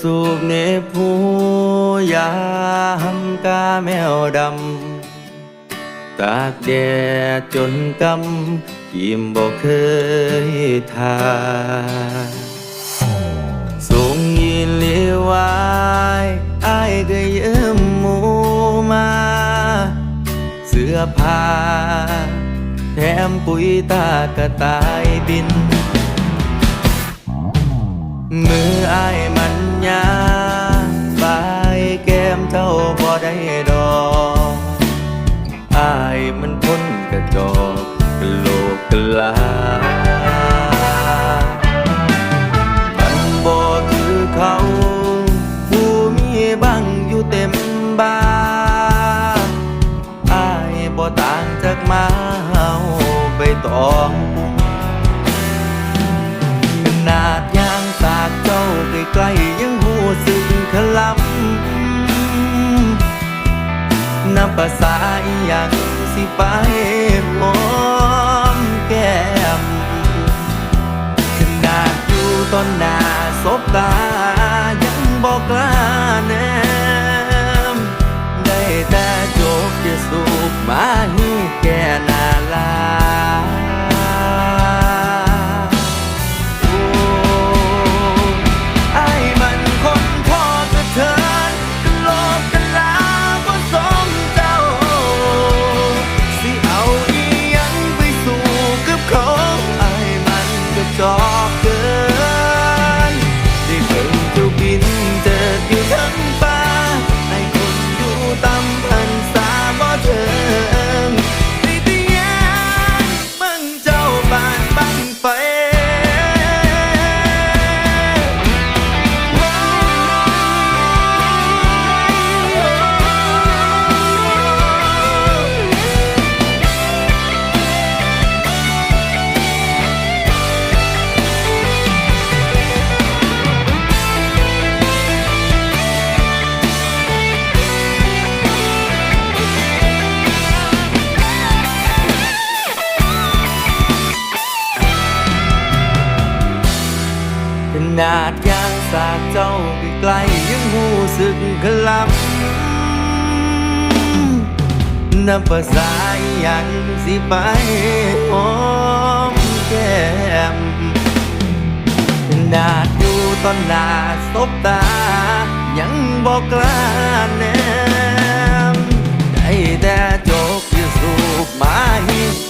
สูบเนผู้ยามกาแมวดำ ตากแดดจนกำกิมบอกเคยทาสูงยินลีวายไอ้ก็ยืมหมูมา เสื้อผ้าแถมปุ๋ยตากระตายบินมือไอามัน ยาบายแก้มเจ้าบ่ได้ดอกอายมันคนกระจอกกะโลกกะลามันบ่คือเขา ผู้มีบังอยู่เต็มบ้านอายบ่ต่างจากมาเฮาไปตองขนาดยางสากเจ้าใกล้ๆยัง สึงขลำนับภาษาอย่างสิไปหอ ก็ นาดยางสากเจ้าใกลยังหูสึกขลำนับภาษาอหยังสิไปหอมแก้มนาดอยู่ตอนหน้าสบตา ยังบอกกล้าแนมได้แต่จกอยู่สูบมาให้แก่ห